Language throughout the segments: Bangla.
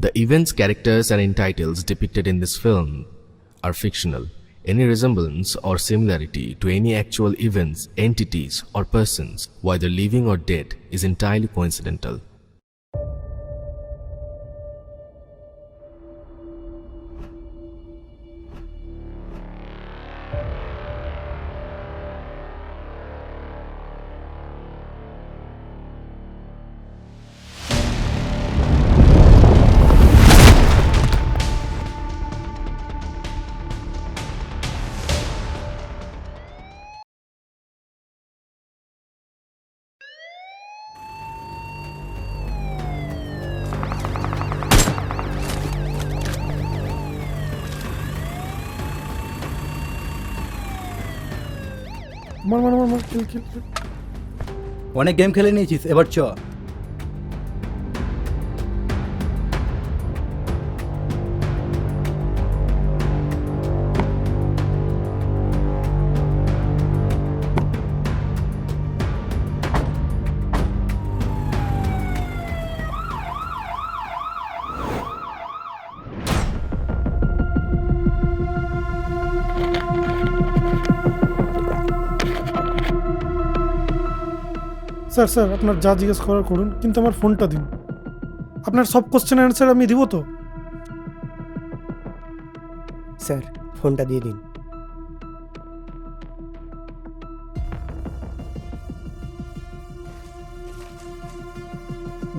The events, characters, and titles depicted in this film are fictional. Any resemblance or similarity to any actual events, entities, or persons, whether living or dead, is entirely coincidental. মার মর মর মর কিল কিল। অনেক গেম খেলে নিয়েছিস এবার চ স্যার স্যার আপনার যা জিজ্ঞেস করার করুন কিন্তু আমার ফোনটা দিন। আপনার সব কোশ্চেন অ্যান্সার আমি দিব তো? স্যার ফোনটা দিয়ে দিন।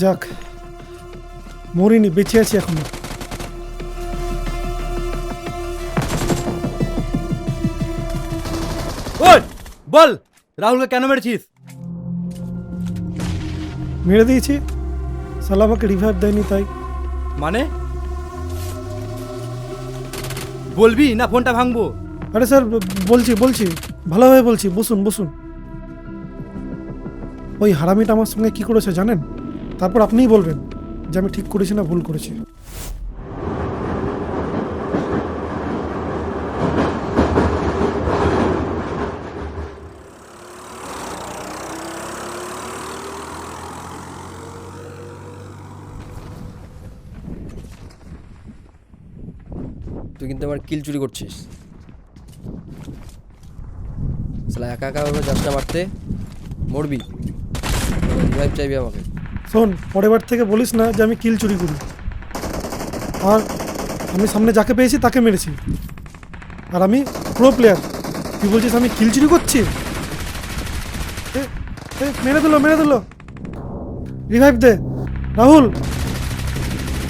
যাক মরিনি বেঁচে আছি এখনও। বল রাহুলকে কেন মেরেছিস? মেরে দিয়েছি। সালা আমাকে রিভাইভ দেয়নি তাই। মানে? বলবি না ফোনটা ভাঙবো? আরে স্যার বলছি বলছি। ভালোভাবে বলছি বসুন বসুন। ওই হারামিটা আমার সঙ্গে কি করেছে জানেন? তারপর আপনিই বলবেন যে আমি ঠিক করেছি না ভুল করেছি। তুই কিন্তু আমার কিল চুরি করছিস। সালা একা একা ভাবে যাস মারতে, মরবি। রিভাইভ চাইবি আমাকে। শোন পরের বার থেকে বলিস না যে আমি কিল চুরি করি। আর আমি সামনে যাকে পেয়েছি তাকে মেরেছি। আর আমি প্রো প্লেয়ার তুই বলছিস আমি কিল চুরি করছি? মেরে দিল মেরে দিল। রিভাইভ দে। রাহুল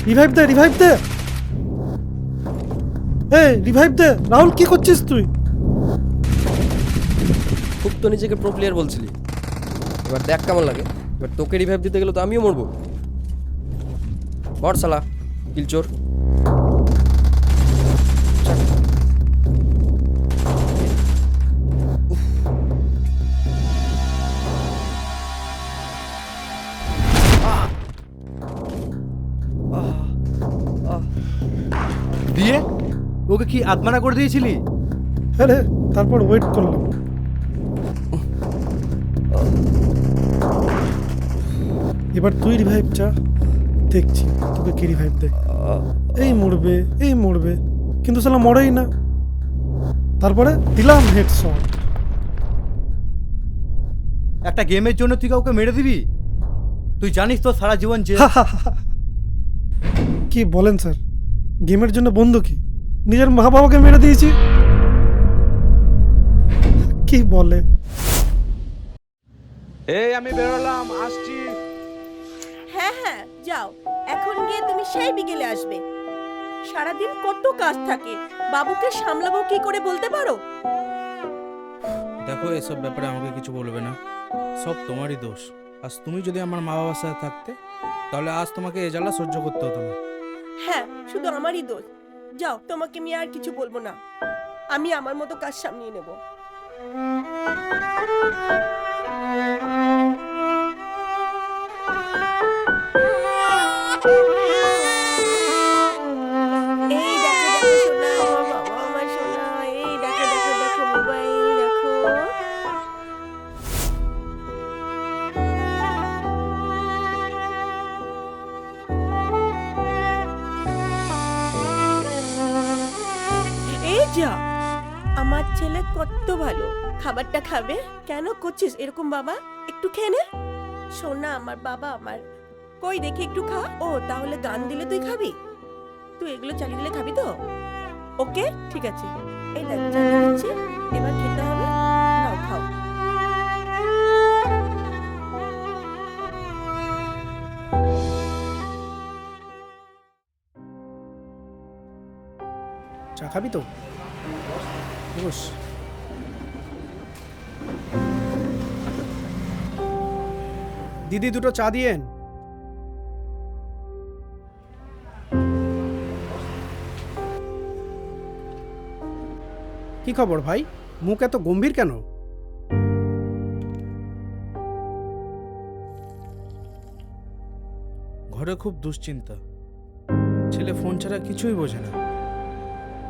রিভাইভ দে রিভাইভ দে। এ রিভাইভ দে। রাহুল, কি করছিস তুই? খুব তো নিজেকে প্রো প্লেয়ার বলছিলি। এবার দেখ কেমন লাগে। এবার তোকে রিভাইভ দিতে গেলে তো আমিও মরবো। মর সালা কিল কি আত্মানা করে দিয়েছিলি? হ্যাঁ রে তারপর ওয়েট করলাম। এবার তুই রিভাইভ চা দেখছি তোকে কি রিভাইভ দে এই মরবে এই মরবে কিন্তু সালা মরেই না। তারপরে দিলাম হেড শট একটা গেমের জন্য তুই কাউকে মেরে দিবি? তুই জানিস তো সারা জীবন যে কি বলেন স্যার? গেমের জন্য বন্ধু কি? নিজের মা বাবাকে মেরে দিয়েছি। কি বলে? এই আমি বেরোলাম আসছি। হ্যাঁ হ্যাঁ যাও। এখন গিয়ে তুমি সেই বিকেলে আসবে। সারাদিন কত কাজ থাকে। বাবুকে সামলাবো কি করে বলতে পারো? দেখো এসব ব্যাপারে আমাকে কিছু বলবে না। সব তোমারই দোষ। আজ তুমি যদি আমার মা বাবার সাথে থাকতে তাহলে আজ তোমাকে এ জ্বালা সহ্য করতে হতো না। হ্যাঁ শুধু আমারই দোষ। যাও তোমাকে আমি আর কিছু বলব না। আমি আমার মতো কাজ সামনে নেব। আমার ছেলে কত ভালো। খাবারটা খাবে? কেন করছিস এরকম বাবা? একটু খেয়ে নে। সোনা আমার বাবা আমার। কই, দেখি একটু খা। ও, তাহলে গান দিলে তুই খাবি? তুই এগুলো চালিয়ে দিলে খাবি তো? ওকে, ঠিক আছে। এই দেখ এবার খেতে হবে। খাও। চা খাবি তো? বস দিদি দুটো চা দিয়েন। কি খবর ভাই? মুখ এত গম্ভীর কেন? ঘরে খুব দুশ্চিন্তা। ছেলে ফোন ছাড়া কিছুই বোঝে না।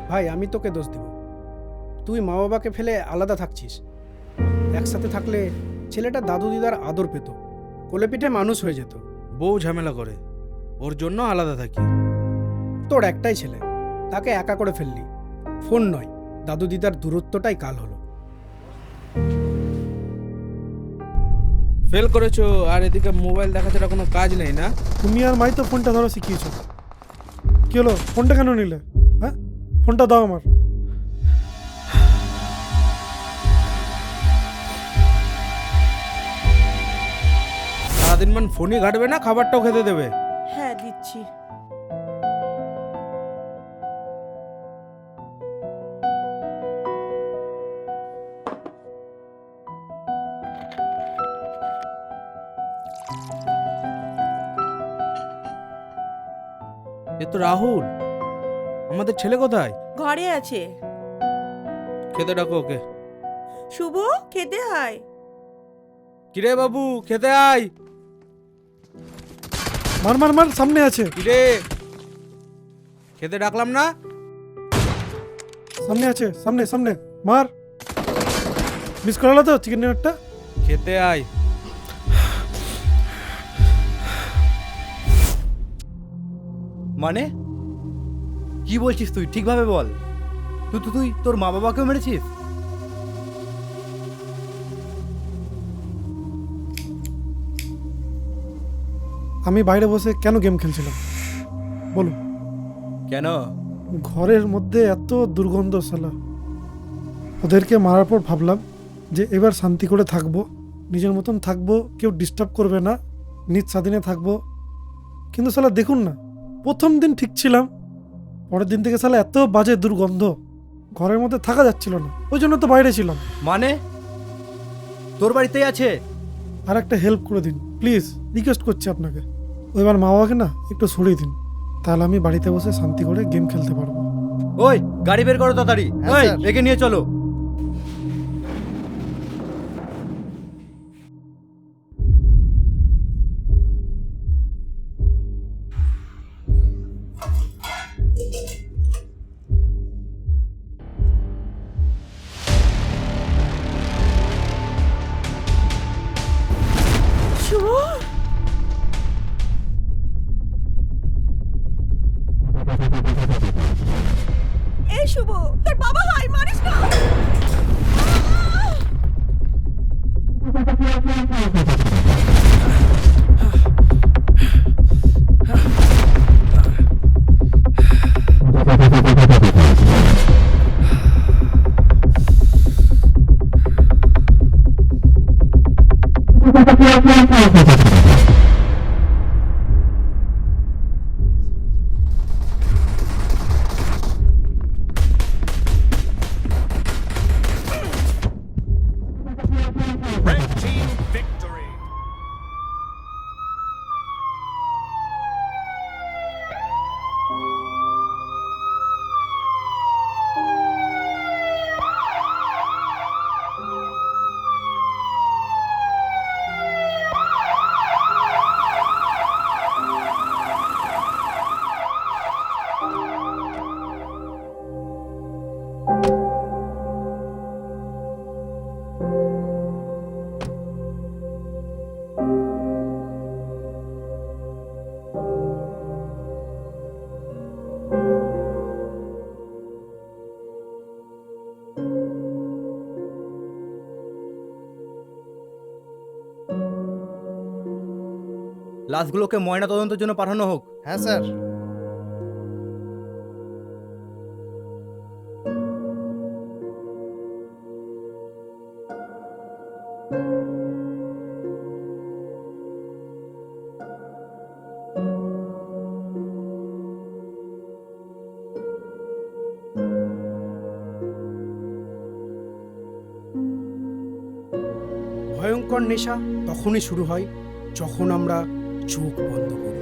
ভাই আমি তোকে দোষ দিব। তুই মা বাবাকে ফেলে আলাদা থাকছিস। একসাথে থাকলে ছেলেটা দাদু দিদার আদর পেত কোলে পিঠে মানুষ হয়ে যেত। বউ ঝামেলা করে ওর জন্য আলাদা থাকি। তোর একটাই ছেলে তাকে একা করে ফেললি। ফোন নয় দাদু দিদার দূরত্বটাই কাল হলো। ফেল করেছ আর এদিকে মোবাইল দেখা ছাড়া কোনো কাজ নেই না? তুমি আর মাই তো ফোনটা ধরো শিখিয়েছো কি হলো? ফোনটা কেন নিলে? হ্যাঁ? ফোনটা দাও আমার। সারাদিন মান ফোনই ঘাটবে না খাবারটাও খেতে দেবে। হ্যাঁ দিচ্ছি। এ তো রাহুল। আমাদের ছেলে কোথায়? ঘরে আছে। খেতে ডাকো ওকে। শুভ খেতে আয়। কিরে বাবু খেতে আয়। মার মার মার সামনে আছে। কিরে? খেতে ডাকলাম না? সামনে আছে সামনে সামনে। মার। মিস করালো তো চিকেন ডিনারটা খেতে আয়। মানে? কি বলছিস তুই? ঠিকভাবে বল। তুই তুই তুই তোর মা বাবাকেও মেরেছিস? আমি বাইরে বসে কেন গেম খেলছিলাম? বলো। কেন? ঘরের মধ্যে এত দুর্গন্ধ সালা ওদেরকে মারার পর ভাবলাম যে এবার শান্তি করে থাকব নিজের মতন থাকব কেউ ডিস্টার্ব করবে না নিজ স্বাধীনে থাকব। কিন্তু সালা দেখুন না প্রথম দিন ঠিক ছিলাম পরের দিন থেকে সালা এত বাজে দুর্গন্ধ ঘরের মধ্যে থাকা যাচ্ছিল না ওই জন্য তো বাইরে ছিলাম। মানে? তোর বাড়িতেই আছে? আর একটা হেল্প করে দিন প্লিজ রিকোয়েস্ট করছি আপনাকে। এবার মা বাবাকে না একটু ছড়িয়ে দিন। তাহলে আমি বাড়িতে বসে শান্তি করে গেম খেলতে পারব। ওই গাড়ি বের করো তাড়াতাড়ি। ওই একে নিয়ে চলো। শুভ। তোর বাবা হয় মারিস না। Red লাশগুলোকে ময়না তদন্তের জন্য পাঠানো হোক। হ্যাঁ স্যার। ভয়ঙ্কর নেশা তখনই শুরু হয় যখন আমরা চোখ বন্ধ করে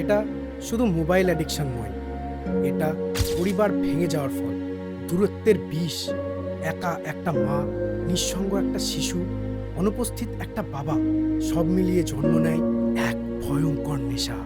এটা শুধু মোবাইল অ্যাডিকশান নয়, এটা পরিবার ভেঙে যাওয়ার ফল। দূরত্বের বিষ, একা একটা মা, নিঃসঙ্গ একটা শিশু, অনুপস্থিত একটা বাবা, সব মিলিয়ে জন্ম নেয় এক ভয়ঙ্কর নেশা।